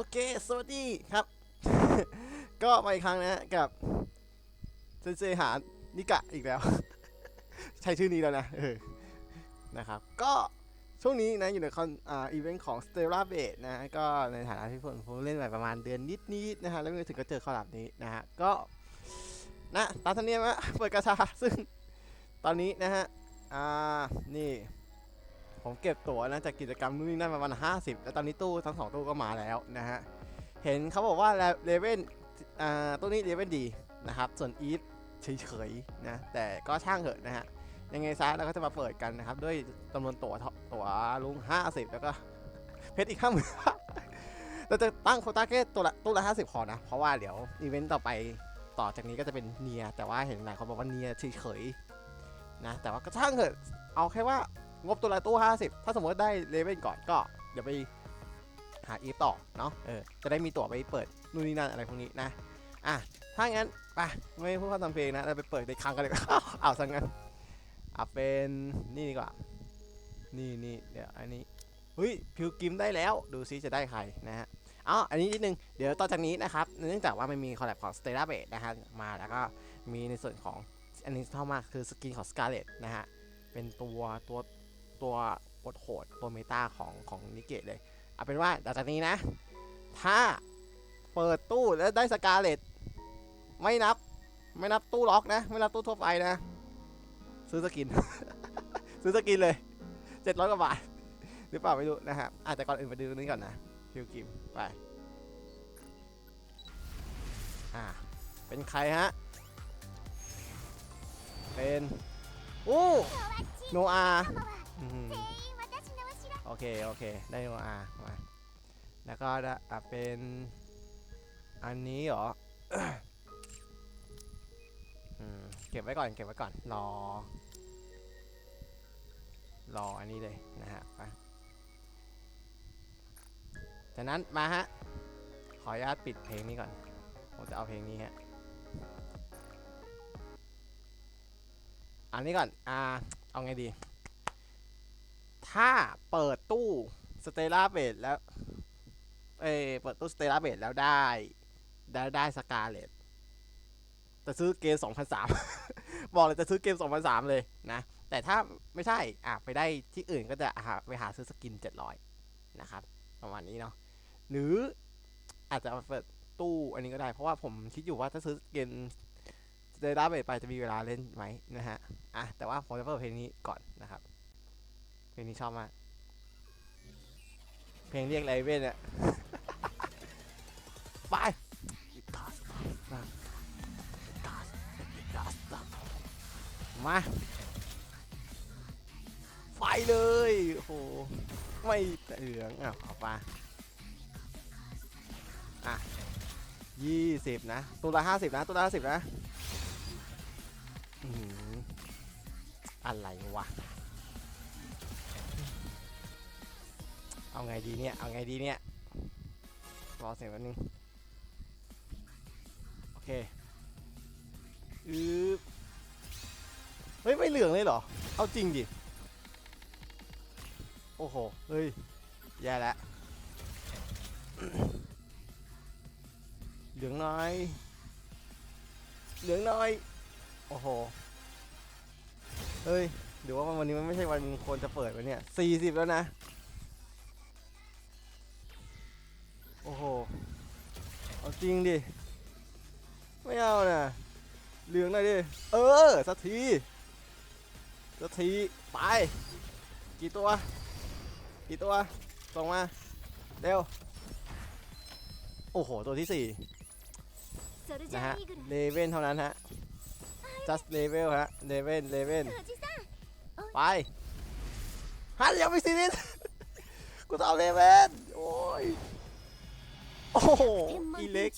โอเค สวัสดีครับ ก็มาอีกครั้งนะฮะกับเซนเซหานนิกะอีกแล้ว ใช้ชื่อนี้แล้วนะเออนะครับ ก็ช่วงนี้นะอยู่ในคอนอ่าอีเวนต์ของ Stella b a s e นะฮะก็ในฐานะที่ผมผมเล่นไปประมาณเดือนนิดๆนะฮะ แล้วไม่ถึงก็เจอคอลับนี้นะฮะ ก็นะตามธรรมเนียมะเปิดกระชาซึ่งตอนนี้นะฮะ อ่า นี่ ผมเก็บตั๋วนะจากกิจกรรมนู่นนี่นั่นประมาณ50 แล้วตอนนี้ตู้ทั้งสองตู้ก็มาแล้วนะฮะ เห็นเขาบอกว่าเลเว่นอ่าตู้นี้เลเว่นดีนะครับ ส่วนอีฟเฉยๆนะ แต่ก็ช่างเถอะนะฮะ ยังไงซะเราก็จะมาเปิดกันนะครับ ด้วยจำนวนตั๋วตั๋วลุง 50 แล้วก็เพชรอีกห้าหมื่นเราจะตั้งโคต้าแค่ตัวละตู้ละ 50พอนะ เพราะว่าเดี๋ยวอีเวนต์ต่อไปต่อจากนี้ก็จะเป็นเนีย แต่ว่าเห็นหลายคนบอกว่าเนียเฉยๆนะ แต่ว่าก็ช่างเถอะ เอาแค่ว่า งบตัวละตู้ 50 ถ้าสมมติได้เลเว่นก่อนก็เดี๋ยวไปหาอีฟต่อเนาะเออจะได้มีตั๋วไปเปิดนู่นนี่นั่นอะไรพวกนี้นะอะถ้างั้นไปไม่พูดพร่ำทำเพลงนะเราไปเปิดในครั้งกันเลยเอาซะงั้นอะเป็นนี่ดีกว่านี่นี่เดี๋ยวอันนี้เฮ้ยพิวกิมได้แล้วดูซิจะได้ใครนะฮะอ๋ออันนี้นิดนึง เดี๋ยวต่อจากนี้นะครับ เนื่องจากว่ามันมีคอลแลบของ Stella b a s e นะฮะมาแล้วก็มีในส่วนของอันนี้ชอบมากคือสกินของ Scarlet นะฮะ เป็นตัวตัว ตัวโหดโหดตัวเมตาของของนิเกะเลย เอาเป็นว่าต่อจากนี้นะ ถ้าเปิดตู้แล้วได้สกาเลตไม่นับ ไม่นับตู้ล็อกนะ ไม่นับตู้ทั่วไปนะ ซื้อสกิน ซื้อสกินเลยเจ็ดร้อยกว่าบาท หรือเปล่าไม่รู้นะครับอาจจะแต่ก่อนอื่นไปดูนี้ก่อนนะพิวกิมไปอ่าเป็นใครฮะ เป็น โอ้โนอา เค โอเค ได้โนอามาแล้วก็อะเป็น อันนี้เหรออืมเก็บไว้ก่อน เก็บไว้ก่อน รอ รออันนี้เลยนะฮะไปจากนั้นมาฮะ ขออนุญาตปิดเพลงนี้ก่อน ผมจะเอาเพลงนี้ฮะ อันนี้ก่อน อ่า เอาไงดี ถ้าเปิดตู้สเตลาเบดแล้ว เอเปิดตู้สเตลาเบดแล้วได้ ได้ได้สกาเลตจะซื้อเกม2003บอกเลยจะซื้อเกม2003เลยนะ แต่ถ้าไม่ใช่ อะ ไปได้ที่อื่นก็จะหาไปหาซื้อสกิน700นะครับ ประมาณนี้เนาะ หรืออาจจะเปิดตู้อันนี้ก็ได้ เพราะว่าผมคิดอยู่ว่าถ้าซื้อเกมสเตล่าเบดไปจะมีเวลาเล่นไหมนะฮะ อะ แต่ว่าผมจะเปิดเพลงนี้ก่อนนะครับ ลงนี้ชอบมากเพลงเรียกไรเว้นอะไปมาไฟเลยโอ้โหไม่เหลืองอะเอาไปอะยี่สิบนะตัวละห้าสิบนะตัวละห้าสิบนะอื้อหืออะไรวะ เอาไงดีเนี่ย เอาไงดีเนี่ย รอเสียงแป๊บนึง โอเคอือเฮ้ย ไม่เหลืองเลยเหรอ เอาจริงดิ โอ้โห เฮ้ย แย่แล้วเหลืองน้อย เหลืองน้อย โอ้โห เฮ้ยหรือว่าวันนี้มันไม่ใช่วันมงคลจะเปิดวะเนี่ยสี่สิบแล้วนะ จริงดิ ไม่เอานะเหลืองหน่อยดิ เออ สักที สักที ไป กี่ตัว กี่ตัว ส่งมา เร็ว โอ้โห ตัวที่สี่นะฮะเลเว่นเท่านั้นฮะ just level ฮะเลเว่นเลเว่นไปฮันยังไม่ซีรีส์กูจะเอาเลเว่นโอ้ย โอ้โหอีเล็ก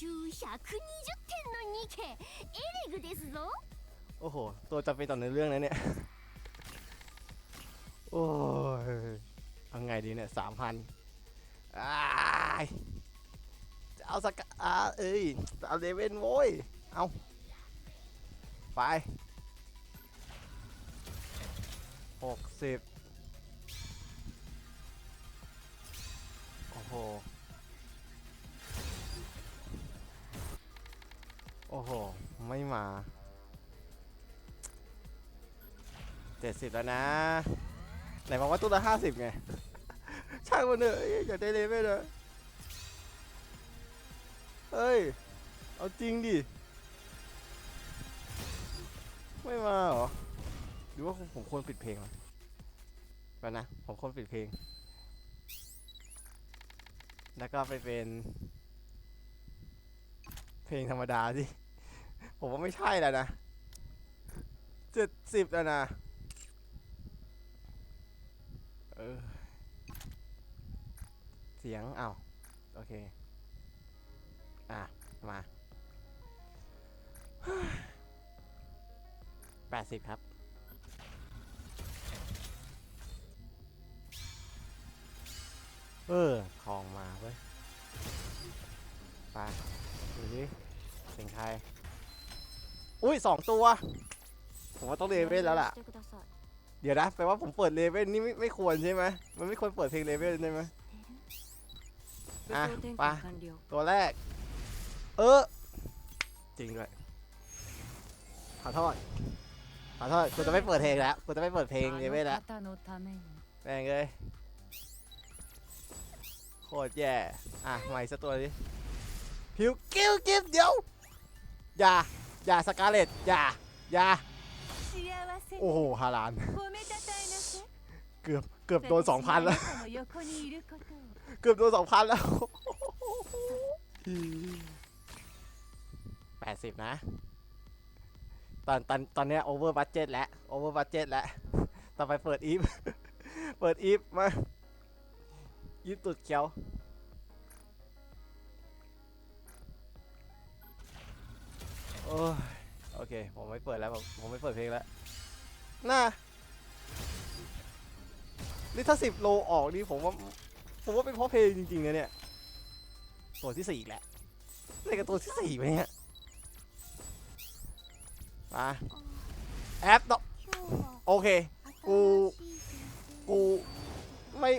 โอ้โห ตัวจะไปต่อในเรื่องนะเนี่ย โอ้ยเอาไงดีเนี่ยสามพันจะเอาสักอาเอ้ยเอาเลเวนโว้ย เอาไปหกสิบโอ้โห โอ้โห ไม่มาเจ็ดสิบแล้วนะ ไหนบอกว่าตู้ละห้าสิบไง ช่างมันเถอะเอ้ยอยากได้เลเวลเลยเฮ้ย เอาจริงดิ ไม่มาเหรอ หรือว่าผมควรปิดเพลงวะก่อนนะ ผมควรปิดเพลง แล้วก็ไปเป็น เพลงธรรมดาสิผมว่าไม่ใช่แล้วนะเจ็ดสิบแล้วนะเออเสียงเอ้าโอเค อะ มาแปดสิบครับ เออทองมาเว้ยไปดูดิ็นใคร อุ้ยสองตัว ผมว่าต้องเลเวลแล้วล่ะ เดี๋ยวนะแปลว่าผมเปิดเลเวลนี่ไม่ไม่ควรใช่ไหมมันไม่ควรเปิดเพลงเลเวลใช่ไหมอะไปตัวแรก เออ จริงด้วยขอโทษขอโทษกูจะไม่เปิดเพลงแล้วกูจะไม่เปิดเพลงเลเวลแล้วแม่งเลยโคตรแย่ อะใหม่สักตัวดิพิวกิ้วกิ้วเดี๋ยว อย่า อย่าสกาเลตอย่า อย่า โอ้โห ฮาราน เกือบ เกือบโดนสองพันแล้ว เกือบโดนสองพันแล้วแปดสิบนะ ตอน ตอน ตอนนี้โอเวอร์บัจเจตแล้ว โอเวอร์บัจเจตแล้ว ต่อไปเปิดอีฟ เปิดอีฟมาอีฟตุดเขียว โอ้ยโอเค ผมไม่เปิดแล้วผมผมไม่เปิดเพลงแล้วน่านี่ถ้าสิบโลออกนี่ผมว่าผมว่าเป็นเพราะเพลงจริงๆนะเนี่ยตัวที่สี่แหละนี่กับตัวที่สี่ไปเนี่ยมาแอปต่อโอเค กู กูไม่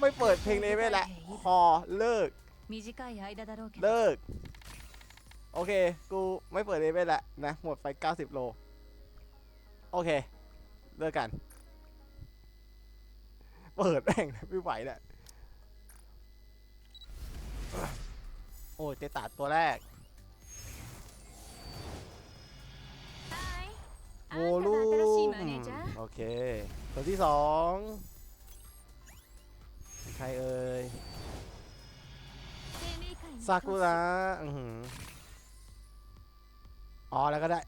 ไม่เปิดเพลงเลยไม่ละพอเลิกเลิก โอเค กูไม่เปิดเลเวลละนะ หมดไป 90 โล โอเค เลิกกัน เปิดแม่งไม่ไหวแหละโอ้ยเจตัดตัวแรก โวลูมโอเค ตัวที่สองใครเอ่ยซากุระอือ อ๋อ แล้วก็ได้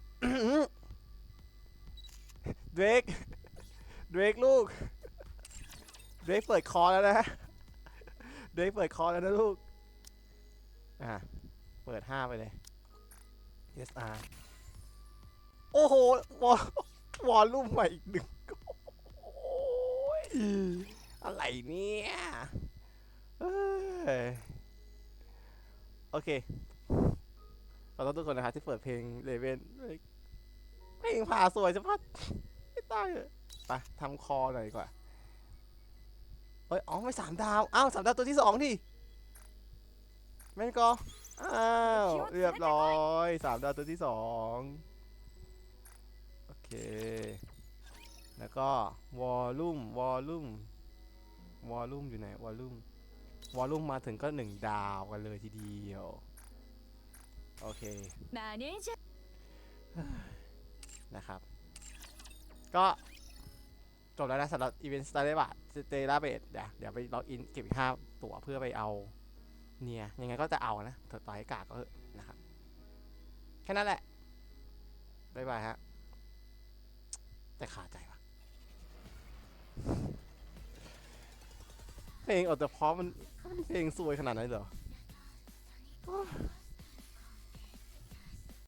เดรกเดรกลูกเดรกเปิดคอแล้วนะเดรกเปิดคอแล้วนะลูก อะเปิดห้าไปเลย yes r โอ้โหวอลวอลลุ่มใหม่อีกหนึ่งโอ้ยอะไรเนี่ยเอ้ยโอเค ขอโทษทุกคนนะครับที่เปิดเพลงเลเวนเพลงผ่าสวยจะพัดไม่ตายเลยไปทำคอหน่อยดีกว่าเอ้ย อ๋อ ไม่สามดาว อ้าวสามดาวตัวที่สองที่แม่นก็อ้าว เรียบร้อยสามดาวตัวที่สองโอเค แล้วก็วอลลุ่มวอลลุ่มวอลลุ่มอยู่ไหนวอลลุ่มวอลลุ่มมาถึงก็หนึ่งดาวกันเลยทีเดียว โอเค Manage นะครับ ก็จบแล้วนะสำหรับอีเวนต์สเตเลบะสเตเลเบตเดี๋ยวเดี๋ยวไปล็อกอินเก็บห้าตั๋วเพื่อไปเอาเนี่ยยังไงก็จะเอานะถอดต่อให้กากก็เถอะนะครับ แค่นั้นแหละ บ๊ายบายฮะ แต่ขาใจว่ะเพลงออกจากพร้อมมันเพลงสวยขนาดนั้นเหรอ